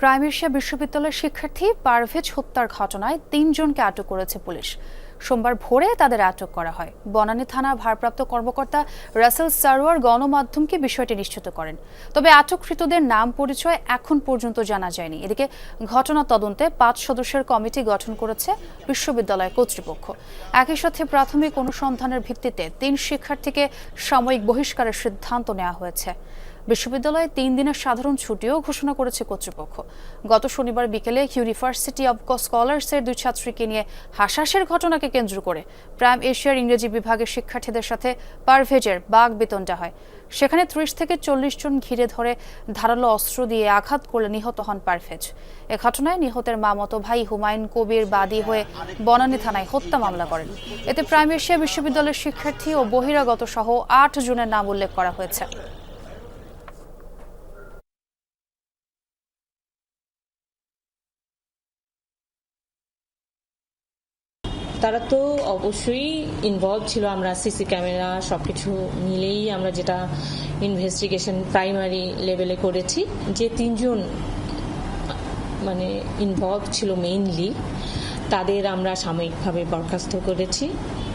প্রাইমেশিয়া বিশ্ববিদ্যালয়ের শিক্ষার্থী পারভেজ হত্যার ঘটনায় তিনজনকে আটক করেছে পুলিশ। সোমবার ভোরে তাদের আটক করা হয়। বনানী থানা ভারপ্রাপ্ত কর্মকর্তা রাসেল সারোয়ার গণমাধ্যমকে বিষয়টি নিশ্চিত করেন। তবে আটককৃতদের নাম পরিচয় এখন পর্যন্ত জানা যায়নি। এদিকে ঘটনা তদন্তে পাঁচ সদস্যের কমিটি গঠন করেছে বিশ্ববিদ্যালয় কর্তৃপক্ষ। একই সাথে প্রাথমিক অনুসন্ধানের ভিত্তিতে তিন শিক্ষার্থীকে সাময়িক বহিষ্কারের সিদ্ধান্ত নেওয়া হয়েছে। বিশ্ববিদ্যালয়ে তিন দিনের সাধারণ ছুটিও ঘোষণা করেছে কর্তৃপক্ষ। গত শনিবার বিকেলে ইউনিভার্সিটি অব স্কলার্সের দুই ছাত্রীকে নিয়ে হাসাসের ঘটনাকে কেন্দ্র করে প্রাইম এশিয়ার ইংরেজি বিভাগের শিক্ষার্থীদের সাথে পারভেজের বাঘ বেতনটা হয়। সেখানে ত্রিশ থেকে চল্লিশ জন ঘিরে ধরে ধারালো অস্ত্র দিয়ে আঘাত করলে নিহত হন পারভেজ। এ ঘটনায় নিহতের মামতো ভাই হুমায়ুন কবির বাদী হয়ে বনানী থানায় হত্যা মামলা করেন। এতে প্রাইম এশিয়া বিশ্ববিদ্যালয়ের শিক্ষার্থী ও বহিরাগত সহ আট জনের নাম উল্লেখ করা হয়েছে। তারা তো অবশ্যই ইনভলভ ছিল, আমরা সিসি ক্যামেরা সবকিছু মিলেই আমরা যেটা ইনভেস্টিগেশন প্রাইমারি লেভেলে করেছি। যে তিনজন মানে ইনভলভ ছিল মেইনলি তাদের আমরা সাময়িকভাবে বরখাস্ত করেছি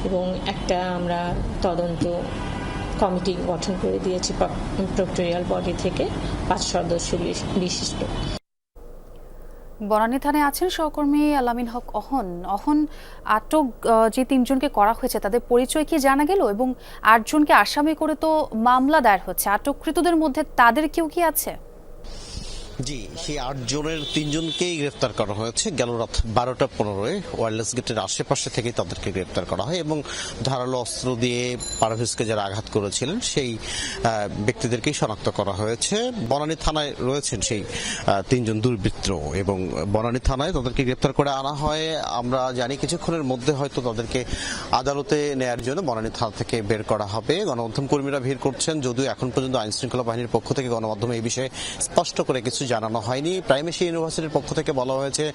এবং একটা আমরা তদন্ত কমিটি গঠন করে দিয়েছি প্রক্টোরিয়াল বডি থেকে, পাঁচ সদস্য বিশিষ্ট। বনানী থানায় আছেন সহকর্মী আলামিন হক অহন। অহন আটক যে তিনজনকে করা হয়েছে, তাদের পরিচয় কি জানা গেল? এবং আটজনকে আসামি করে তো মামলা দায়ের হচ্ছে। আটককৃতদের মধ্যে তাদের কেউ কি আছে? জি, সেই আট জনের তিনজনকেই গ্রেফতার করা হয়েছে। গেল রাত বারোটা পনেরোয় ওয়ারলেস গেটের আশেপাশে থেকে তাদেরকে গ্রেফতার করা হয় এবং ধারালো অস্ত্র দিয়ে পারভেজকে যারা আঘাত করেছিলেন, সেই ব্যক্তিদেরকেই শনাক্ত করা হয়েছে। বনানী থানায় রয়েছেন সেই তিনজন দুর্বৃত্ত এবং বনানী থানায় তাদেরকে গ্রেফতার করে আনা হয়। আমরা জানি কিছুক্ষণের মধ্যে হয়তো তাদেরকে আদালতে নেয়ার জন্য বনানী থানা থেকে বের করা হবে। গণমাধ্যম কর্মীরা ভিড় করছেন, যদিও এখন পর্যন্ত আইন শৃঙ্খলা বাহিনীর পক্ষ থেকে গণমাধ্যমে এই বিষয়ে স্পষ্ট করে কিছু জানানো হয়নি। প্রাইমেসি ইউনিভার্সিটির পক্ষ থেকে বলা হয়েছে,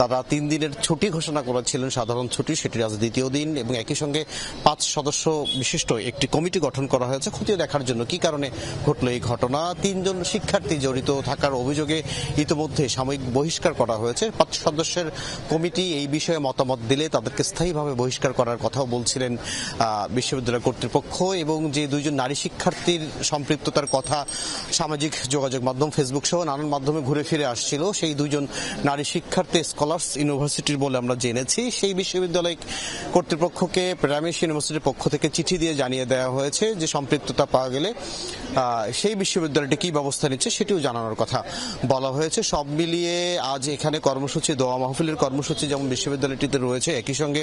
তারা তিন দিনের ছুটি ঘোষণা করেছিলেন, সাধারণ ছুটি, সেটি আজ দ্বিতীয় দিন, এবং একই সঙ্গে পাঁচ সদস্য বিশিষ্ট একটি কমিটি গঠন করা হয়েছে। খতিয়ে দেখার জন্য কি কারণে ঘটলো এই ঘটনা? তিনজন শিক্ষার্থী জড়িত থাকার অভিযোগে ইতিমধ্যে সাময়িক বহিষ্কার করা হয়েছে। পাঁচ সদস্যের কমিটি এই বিষয়ে মতামত দিলে তাদেরকে স্থায়ীভাবে বহিষ্কার করার কথাও বলছিলেন বিশ্ববিদ্যালয় কর্তৃপক্ষ, এবং যে দুইজন নারী শিক্ষার্থীর সম্পৃক্ততার কথা সামাজিক যোগাযোগ মাধ্যম ফেসবুক সহ নানান মাধ্যমে ঘুরে ফিরে আসছিল। সেই দুজন নারী শিক্ষার্থী স্কলার্স ইউনিভার্সিটির বলে আমরা জেনেছি। সেই বিশ্ববিদ্যালয় কর্তৃপক্ষকে প্রাইমেশ ইউনিভার্সিটির পক্ষ থেকে চিঠি দিয়ে জানিয়ে দেওয়া হয়েছে যে সম্পৃক্ততা পাওয়া গেলে সেই বিশ্ববিদ্যালয়টি কি ব্যবস্থা নিচ্ছে সেটিও জানানোর কথা বলা হয়েছে। সব মিলিয়ে আজ এখানে কর্মসূচি, দোয়া মাহফিলের কর্মসূচি যেমন বিশ্ববিদ্যালয়টিতে রয়েছে, একই সঙ্গে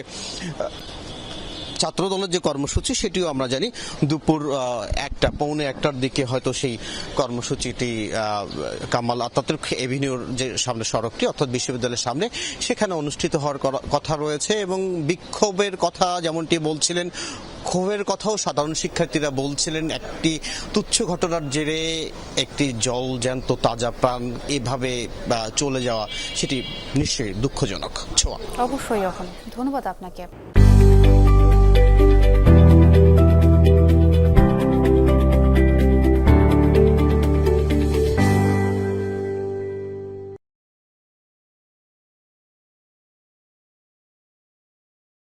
ছাত্র দলের যে কর্মসূচি, সেটিও আমরা জানি দুপুর একটা, পৌনে একটার দিকে হয়তো সেই কর্মসূচিটি কামাল আতাতুর্ক এভিনিউর যে সামনে সড়কটি, অর্থাৎ বিশ্ববিদ্যালয়ের সামনে, সেখানে অনুষ্ঠিত হওয়ার কথা রয়েছে এবং বিক্ষোভের কথা যেমনটি বলছিলেন, ক্ষোভের কথাও সাধারণ শিক্ষার্থীরা বলছিলেন, একটি তুচ্ছ ঘটনার জেরে একটি জল জ্যান্ত তাজা প্রাণ এভাবে চলে যাওয়া, সেটি নিশ্চয়ই দুঃখজনক। ছোঁয়া। অবশ্যই ধন্যবাদ আপনাকে।